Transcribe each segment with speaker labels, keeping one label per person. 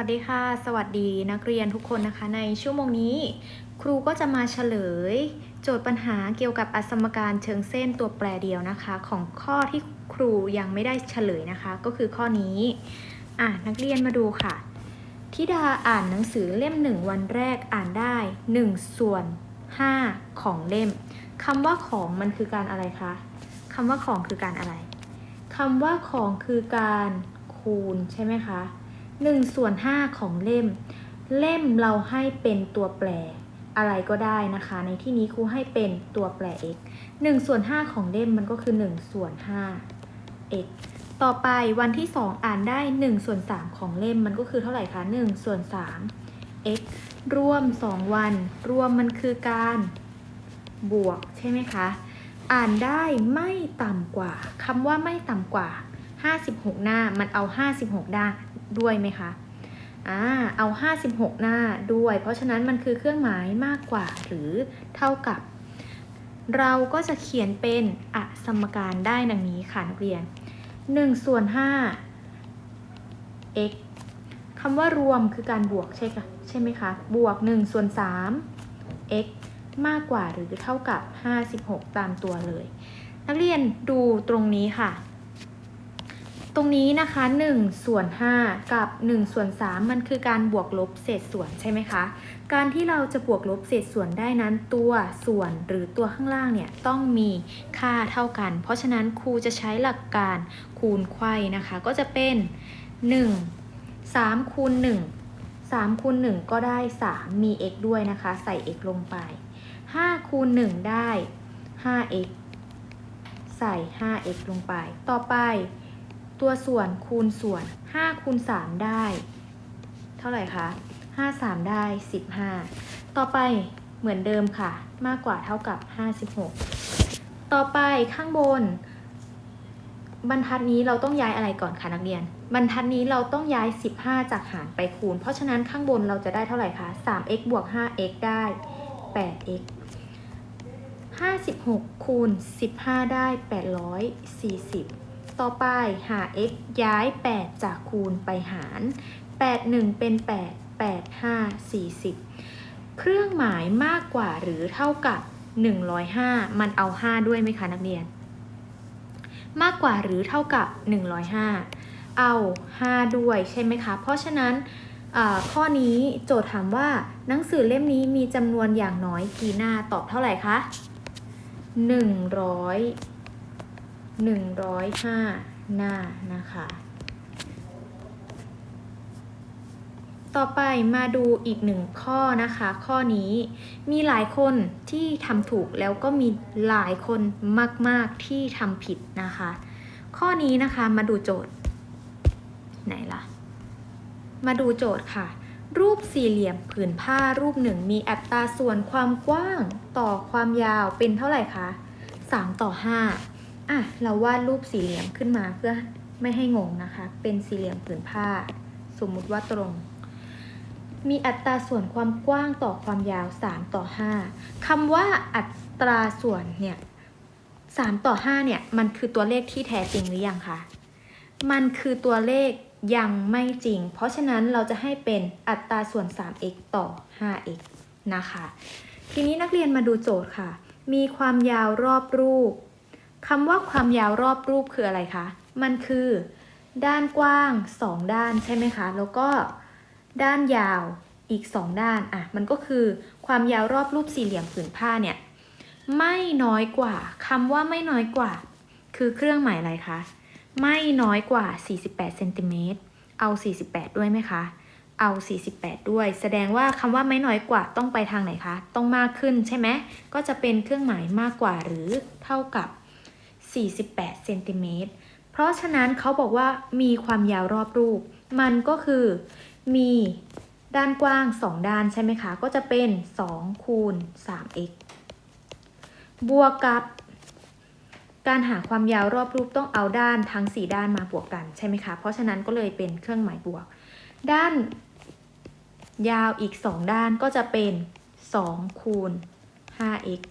Speaker 1: วัสดีค่ะ สวัสดีนักเรียนทุกคนนะคะ ในชั่วโมงนี้ ครูก็จะมาเฉลย โจทย์ปัญหาเกี่ยวกับอสมการเชิงเส้นตัวแปรเดียวนะคะ ของข้อที่ครูยังไม่ได้เฉลยนะคะ ก็คือข้อนี้อะนักเรียนมาดูค่ะทิดาอ่านหนังสือเล่มหนึ่งวันแรกอ่านได้1ส่วน5ของเล่มคำว่าของมันคือการอะไรคะคำว่าของคือการอะไรคำว่าของคือการคูณใช่ไหมคะ 1ส่วน5ของเล่ม เล่มเราให้เป็นตัวแปรอะไรก็ได้นะคะ ในที่นี้ครูให้เป็นตัวแปร x 1ส่วน5ของเล่มมันก็คือ1ส่วน5 x ต่อไปวันที่ 2 อ่านได้1ส่วน3ของเล่มมันก็คือเท่าไหร่คะ1ส่วน3 x รวม 2 วัน รวมมันคือการบวกใช่ไหมคะ อ่านได้ไม่ต่ำกว่าคำว่าไม่ต่ำกว่า 56 หน้ามันเอา 56 หน้าด้วยไหมคะอ่าเอา 56 หน้าด้วย เพราะฉะนั้นมันคือเครื่องหมายมากกว่าหรือเท่ากับ เราก็จะเขียนเป็นอสมการได้ดังนี้ค่ะนักเรียน1ส่วน5 x คำว่ารวมคือการบวกใช่ค่ะใช่ไหมคะ บวก1ส่วน3 x มากกว่าหรือเท่ากับ 56 ตามตัวเลย นักเรียนดูตรงนี้ค่ะ ตรงนี้นะคะ1ส่วน5กับ1ส่วน3มันคือการบวกลบเศษส่วนใช่ไหมคะ การที่เราจะบวกลบเศษส่วนได้นั้นตัวส่วนหรือตัวข้างล่างเนี่ยต้องมีค่าเท่ากัน เพราะฉะนั้นครูจะใช้หลักการคูณไขว้นะคะ ก็จะเป็น 1 3คูณ1 3คูณ1ก็ได้ 3 มี x ด้วยนะคะ ใส่ x ลงไป 5คูณ1ได้ 5x ใส่ 5x ลงไป ต่อไป ตัวส่วนคูณส่วน5คูณ3ได้ เท่าไหร่คะ5 3 ได้ 15 ต่อไปเหมือนเดิมค่ะ มากกว่าเท่ากับ 56 ต่อไปข้างบน บรรทัดนี้เราต้องย้ายอะไรก่อนคะนักเรียน บรรทัดนี้เราต้องย้าย 15 จากหารไปคูณ เพราะฉะนั้นข้างบนเราจะได้เท่าไหร่คะ 3x บวก 5x ได้ 8x 56คูณ15 ได้ 840 ต่อไปหา x ย้าย 8 จากคูณไปหาร 8 1 เป็น 8 8 5 40 เครื่องหมายมากกว่าหรือเท่ากับ 105 มันเอา 5 ด้วยไหมคะนักเรียน มากกว่าหรือเท่ากับ 105 เอา 5 ด้วยใช่ไหมคะ เพราะฉะนั้นข้อนี้โจทย์ถามว่าหนังสือเล่มนี้มีจำนวนอย่างน้อยกี่หน้าตอบเท่าไหร่คะห นึ่งร้อยหนึ่งร้อยห้าหน้านะคะ ต่อไปมาดูอีกหนึ่งข้อนะคะ ข้อนี้มีหลายคนที่ทำถูกแล้วก็มีหลายคนมาก ๆ ที่ทำผิดนะคะ ข้อนี้นะคะมาดูโจทย์ ไหนล่ะ มาดูโจทย์ค่ะรูปสี่เหลี่ยมผืนผ้ารูปหนึ่งมีอัตราส่วนความกว้างต่อความยาวเป็นเท่าไหร่คะ 3 ต่อ 5 อะเราวาดรูปสี่เหลี่ยมขึ้นมาเพื่อไม่ให้งงนะคะ เป็นสี่เหลี่ยมผืนผ้า สมมุติว่าตรง มีอัตราส่วนความกว้างต่อความยาว 3 ต่อ 5คำว่าอัตราส่วนเนี่ย3ต่อ5เนี่ยมันคือตัวเลขที่แท้จริงหรือยังคะมันคือตัวเลขยังไม่จริง เพราะฉะนั้นเราจะให้เป็นอัตราส่วน 3x ต่อ 5x นะคะ ทีนี้นักเรียนมาดูโจทย์ค่ะ มีความยาวรอบรูป คำว่าความยาวรอบรูปคืออะไรคะ มันคือ ด้านกว้าง 2 ด้านใช่ไหมคะ แล้วก็ด้านยาวอีก 2 ด้าน อะ มันก็คือความยาวรอบรูปสี่เหลี่ยมผืนผ้าเนี่ย ไม่น้อยกว่าคำว่าไม่น้อยกว่า คือเครื่องหมายอะไรคะ ไม่น้อยกว่า 48เซนติเมตรเอา 48 ด้วยไหมคะ เอา 48 ด้วย แสดงว่าคำว่าไม่น้อยกว่าต้องไปทางไหนคะ ต้องมากขึ้นใช่ไหม ก็จะเป็นเครื่องหมายมากกว่าหรือเท่ากับ 48เซนติเมตรเพราะฉะนั้นเขาบอกว่ามีความยาวรอบรูป มันก็คือมีด้านกว้าง 2 ด้านใช่ไหมคะ ก็จะเป็น 2 คูณ 3x บวกกับ การหาความยาวรอบรูปต้องเอาด้านทั้ง 4 ด้านมาบวกกันใช่ไหมคะ เพราะฉะนั้นก็เลยเป็นเครื่องหมายบวก ด้านยาวอีก 2 ด้านก็จะเป็น 2 คูณ 5x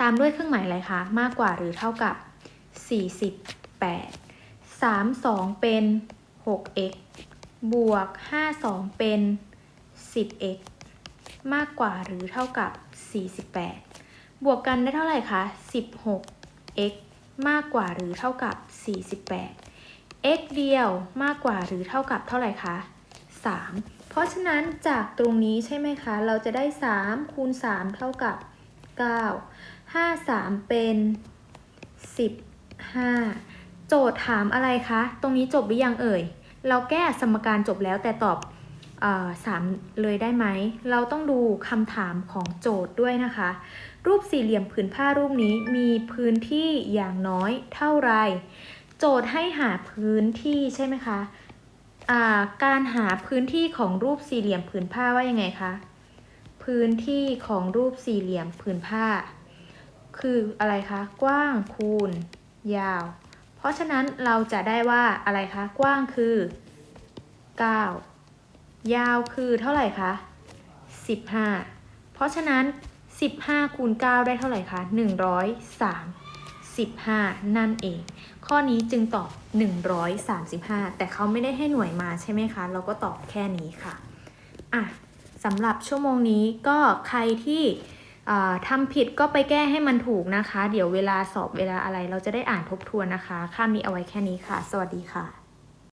Speaker 1: ตามด้วยเครื่องหมายอะไรคะ มากกว่าหรือเท่ากับ 48 3 2 เป็น 6x บวก 52 เป็น 10x มากกว่าหรือเท่ากับ 48 บวกกันได้เท่าไหร่คะ 16x มากกว่าหรือเท่ากับ 48 x เดียวมากกว่าหรือเท่ากับเท่าไหร่คะ 3 เพราะฉะนั้นจากตรงนี้ใช่ไหมคะ เราจะได้ 3 คูณ 3 เท่ากับ 9 5 3เป็น15โจทย์ถามอะไรคะ ตรงนี้จบหรือยังเอ่ย เราแก้สมการจบแล้วแต่ตอบสามเลยได้ไหม เราต้องดูคำถามของโจทย์ด้วยนะคะ รูปสี่เหลี่ยมผืนผ้ารูปนี้มีพื้นที่อย่างน้อยเท่าไร โจทย์ให้หาพื้นที่ใช่ไหมคะาการหาพื้นที่ของรูปสี่เหลี่ยมผืนผ้าว่ายังไงคะ พื้นที่ของรูปสี่เหลี่ยมผืนผ้า คืออะไรคะ กว้างคูณ ยาว เพราะฉะนั้นเราจะได้ว่าอะไรคะ กว้างคือ 9 ยาวคือเท่าไหร่คะ 15 เพราะฉะนั้น 15คูณ9ได้เท่าไหร่คะ 135 นั่นเอง ข้อนี้จึงตอบ 135 แต่เขาไม่ได้ให้หน่วยมาใช่ไหมคะ เราก็ตอบแค่นี้ค่ะ อะสำหรับชั่วโมงนี้ก็ใครที่ ทำผิดก็ไปแก้ให้มันถูกนะคะ เดี๋ยวเวลาสอบเวลาอะไรเราจะได้อ่านทบทวนนะคะค่ามีเอาไว้แค่นี้ค่ะ สวัสดีค่ะ